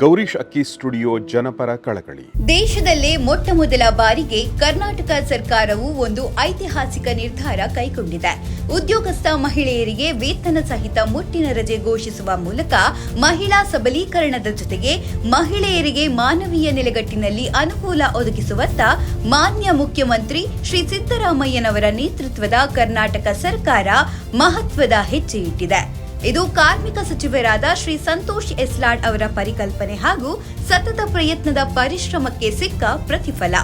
ಗೌರೀಶ್ ಅಕ್ಕಿ ಸ್ಟುಡಿಯೋ ಜನಪರ ಕಳಕಳಿ. ದೇಶದಲ್ಲೇ ಮೊಟ್ಟ ಮೊದಲ ಬಾರಿಗೆ ಕರ್ನಾಟಕ ಸರ್ಕಾರವು ಒಂದು ಐತಿಹಾಸಿಕ ನಿರ್ಧಾರ ಕೈಗೊಂಡಿದೆ. ಉದ್ಯೋಗಸ್ಥ ಮಹಿಳೆಯರಿಗೆ ವೇತನ ಸಹಿತ ಮುಟ್ಟಿನ ರಜೆ ಘೋಷಿಸುವ ಮೂಲಕ ಮಹಿಳಾ ಸಬಲೀಕರಣದ ಜೊತೆಗೆ ಮಹಿಳೆಯರಿಗೆ ಮಾನವೀಯ ನೆಲೆಗಟ್ಟಿನಲ್ಲಿ ಅನುಕೂಲ ಒದಗಿಸುವತ್ತ ಮಾನ್ಯ ಮುಖ್ಯಮಂತ್ರಿ ಶ್ರೀ ಸಿದ್ದರಾಮಯ್ಯನವರ ನೇತೃತ್ವದ ಕರ್ನಾಟಕ ಸರ್ಕಾರ ಮಹತ್ವದ ಹೆಜ್ಜೆ ಇಟ್ಟಿದೆ ಇದು ಕಾರ್ಮಿಕ ಸಚಿವರಾದ ಶ್ರೀ ಸಂತೋಷ್ ಎಸ್ಲಾಡ್ ಅವರ ಪರಿಕಲ್ಪನೆ ಹಾಗೂ ಸತತ ಪ್ರಯತ್ನದ ಪರಿಶ್ರಮಕ್ಕೆ ಸಿಕ್ಕ ಪ್ರತಿಫಲ.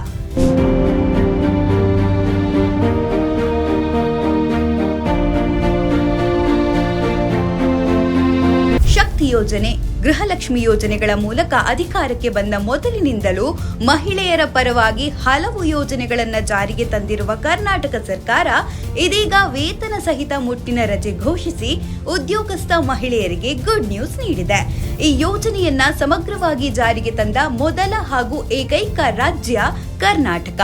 ಶಕ್ತಿ ಯೋಜನೆ. ಗೃಹಲಕ್ಷ್ಮಿ ಯೋಜನೆಗಳ ಮೂಲಕ ಅಧಿಕಾರಕ್ಕೆ ಬಂದ ಮೊದಲಿನಿಂದಲೂ ಮಹಿಳೆಯರ ಪರವಾಗಿ ಹಲವು ಯೋಜನೆಗಳನ್ನು ಜಾರಿಗೆ ತಂದಿರುವ ಕರ್ನಾಟಕ ಸರ್ಕಾರ ಇದೀಗ ವೇತನ ಸಹಿತ ಮುಟ್ಟಿನ ರಜೆ ಘೋಷಿಸಿ ಉದ್ಯೋಗಸ್ಥ ಮಹಿಳೆಯರಿಗೆ ಗುಡ್ ನ್ಯೂಸ್ ನೀಡಿದೆ. ಈ ಯೋಜನೆಯನ್ನ ಸಮಗ್ರವಾಗಿ ಜಾರಿಗೆ ತಂದ ಮೊದಲ ಹಾಗೂ ಏಕೈಕ ರಾಜ್ಯ ಕರ್ನಾಟಕ.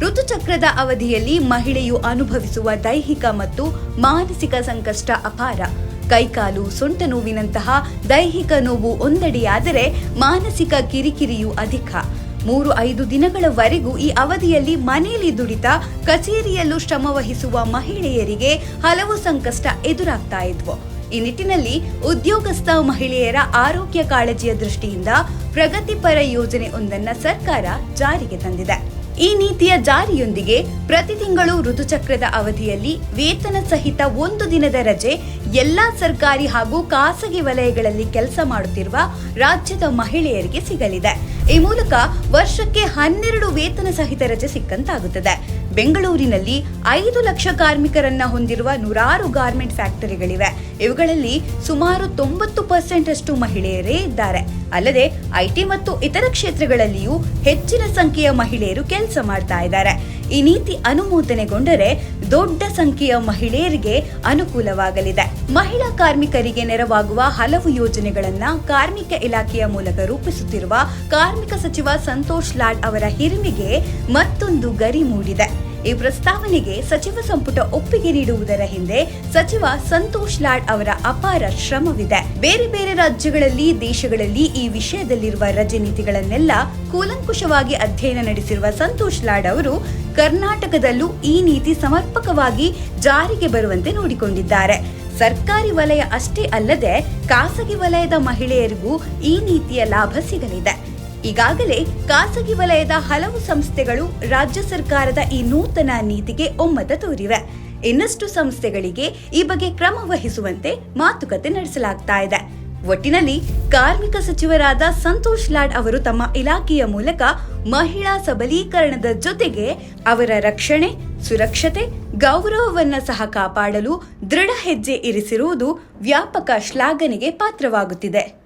ಋತುಚಕ್ರದ ಅವಧಿಯಲ್ಲಿ ಮಹಿಳೆಯು ಅನುಭವಿಸುವ ದೈಹಿಕ ಮತ್ತು ಮಾನಸಿಕ ಸಂಕಷ್ಟ ಅಪಾರ. ಕೈಕಾಲು ಸೊಂಟ ನೋವಿನಂತಹ ದೈಹಿಕ ನೋವು ಒಂದೆಡೆಯಾದರೆ ಮಾನಸಿಕ ಕಿರಿಕಿರಿಯು ಅಧಿಕ. ಮೂರು ಐದು ದಿನಗಳವರೆಗೂ ಈ ಅವಧಿಯಲ್ಲಿ ಮನೆಯಲ್ಲಿ ದುಡಿತ ಕಚೇರಿಯಲ್ಲೂ ಶ್ರಮ ವಹಿಸುವ ಮಹಿಳೆಯರಿಗೆ ಹಲವು ಸಂಕಷ್ಟ ಎದುರಾಗ್ತಾ ಇದ್ವು. ಈ ನಿಟ್ಟಿನಲ್ಲಿ ಉದ್ಯೋಗಸ್ಥ ಮಹಿಳೆಯರ ಆರೋಗ್ಯ ಕಾಳಜಿಯ ದೃಷ್ಟಿಯಿಂದ ಪ್ರಗತಿಪರ ಯೋಜನೆ ಒಂದನ್ನ ಸರ್ಕಾರ ಜಾರಿಗೆ ತಂದಿದೆ. ಈ ನೀತಿಯ ಜಾರಿಯೊಂದಿಗೆ ಪ್ರತಿ ತಿಂಗಳು ಋತುಚಕ್ರದ ಅವಧಿಯಲ್ಲಿ ವೇತನ ಸಹಿತ ಒಂದು ದಿನದ ರಜೆ ಎಲ್ಲಾ ಸರ್ಕಾರಿ ಹಾಗೂ ಖಾಸಗಿ ವಲಯಗಳಲ್ಲಿ ಕೆಲಸ ಮಾಡುತ್ತಿರುವ ರಾಜ್ಯದ ಮಹಿಳೆಯರಿಗೆ ಸಿಗಲಿದೆ. ಈ ಮೂಲಕ ವರ್ಷಕ್ಕೆ ಹನ್ನೆರಡು ವೇತನ ಸಹಿತ ರಜೆ ಸಿಕ್ಕಂತಾಗುತ್ತದೆ. ಬೆಂಗಳೂರಿನಲ್ಲಿ ಐದು ಲಕ್ಷ ಕಾರ್ಮಿಕರನ್ನ ಹೊಂದಿರುವ ನೂರಾರು ಗಾರ್ಮೆಂಟ್ ಫ್ಯಾಕ್ಟರಿಗಳಿವೆ. ಇವುಗಳಲ್ಲಿ ಸುಮಾರು ತೊಂಬತ್ತು ಪರ್ಸೆಂಟ್ ಅಷ್ಟು ಮಹಿಳೆಯರೇ ಇದ್ದಾರೆ. ಅಲ್ಲದೆ, ಐಟಿ ಮತ್ತು ಇತರ ಕ್ಷೇತ್ರಗಳಲ್ಲಿಯೂ ಹೆಚ್ಚಿನ ಸಂಖ್ಯೆಯ ಮಹಿಳೆಯರು ಕೆಲಸ ಮಾಡ್ತಾ ಇದ್ದಾರೆ. ಈ ನೀತಿ ಅನುಮೋದನೆಗೊಂಡರೆ ದೊಡ್ಡ ಸಂಖ್ಯೆಯ ಮಹಿಳೆಯರಿಗೆ ಅನುಕೂಲವಾಗಲಿದೆ. ಮಹಿಳಾ ಕಾರ್ಮಿಕರಿಗೆ ನೆರವಾಗುವ ಹಲವು ಯೋಜನೆಗಳನ್ನ ಕಾರ್ಮಿಕ ಇಲಾಖೆಯ ಮೂಲಕ ರೂಪಿಸುತ್ತಿರುವ ಕಾರ್ಮಿಕ ಸಚಿವ ಸಂತೋಷ್ ಲಾಡ್ ಅವರ ಹಿರಿಮೆಗೆ ಮತ್ತೊಂದು ಗರಿ ಮೂಡಿದೆ. ಈ ಪ್ರಸ್ತಾವನೆಗೆ ಸಚಿವ ಸಂಪುಟ ಒಪ್ಪಿಗೆ ನೀಡುವುದರ ಹಿಂದೆ ಸಚಿವ ಸಂತೋಷ್ ಲಾಡ್ ಅವರ ಅಪಾರ ಶ್ರಮವಿದೆ. ಬೇರೆ ಬೇರೆ ರಾಜ್ಯಗಳಲ್ಲಿ, ದೇಶಗಳಲ್ಲಿ ಈ ವಿಷಯದಲ್ಲಿರುವ ರಜೆ ನೀತಿಗಳನ್ನೆಲ್ಲ ಕೂಲಂಕುಷವಾಗಿ ಅಧ್ಯಯನ ನಡೆಸಿರುವ ಸಂತೋಷ್ ಲಾಡ್ ಅವರು ಕರ್ನಾಟಕದಲ್ಲೂ ಈ ನೀತಿ ಸಮರ್ಪಕವಾಗಿ ಜಾರಿಗೆ ಬರುವಂತೆ ನೋಡಿಕೊಂಡಿದ್ದಾರೆ. ಸರ್ಕಾರಿ ವಲಯ ಅಷ್ಟೇ ಅಲ್ಲದೆ ಖಾಸಗಿ ವಲಯದ ಮಹಿಳೆಯರಿಗೂ ಈ ನೀತಿಯ ಲಾಭ ಸಿಗಲಿದೆ. ಈಗಾಗಲೇ ಖಾಸಗಿ ವಲಯದ ಹಲವು ಸಂಸ್ಥೆಗಳು ರಾಜ್ಯ ಸರ್ಕಾರದ ಈ ನೂತನ ನೀತಿಗೆ ಒಮ್ಮತ ತೋರಿವೆ. ಇನ್ನಷ್ಟು ಸಂಸ್ಥೆಗಳಿಗೆ ಈ ಬಗ್ಗೆ ಕ್ರಮ ವಹಿಸುವಂತೆ ಮಾತುಕತೆ ನಡೆಸಲಾಗ್ತಾ ಇದೆ. ಒಟ್ಟಿನಲ್ಲಿ ಕಾರ್ಮಿಕ ಸಚಿವರಾದ ಸಂತೋಷ್ ಲಾಡ್ ಅವರು ತಮ್ಮ ಇಲಾಖೆಯ ಮೂಲಕ ಮಹಿಳಾ ಸಬಲೀಕರಣದ ಜೊತೆಗೆ ಅವರ ರಕ್ಷಣೆ, ಸುರಕ್ಷತೆ, ಗೌರವವನ್ನ ಸಹ ಕಾಪಾಡಲು ದೃಢ ಹೆಜ್ಜೆ ಇರಿಸಿರುವುದು ವ್ಯಾಪಕ ಶ್ಲಾಘನೆಗೆ ಪಾತ್ರವಾಗುತ್ತಿದೆ.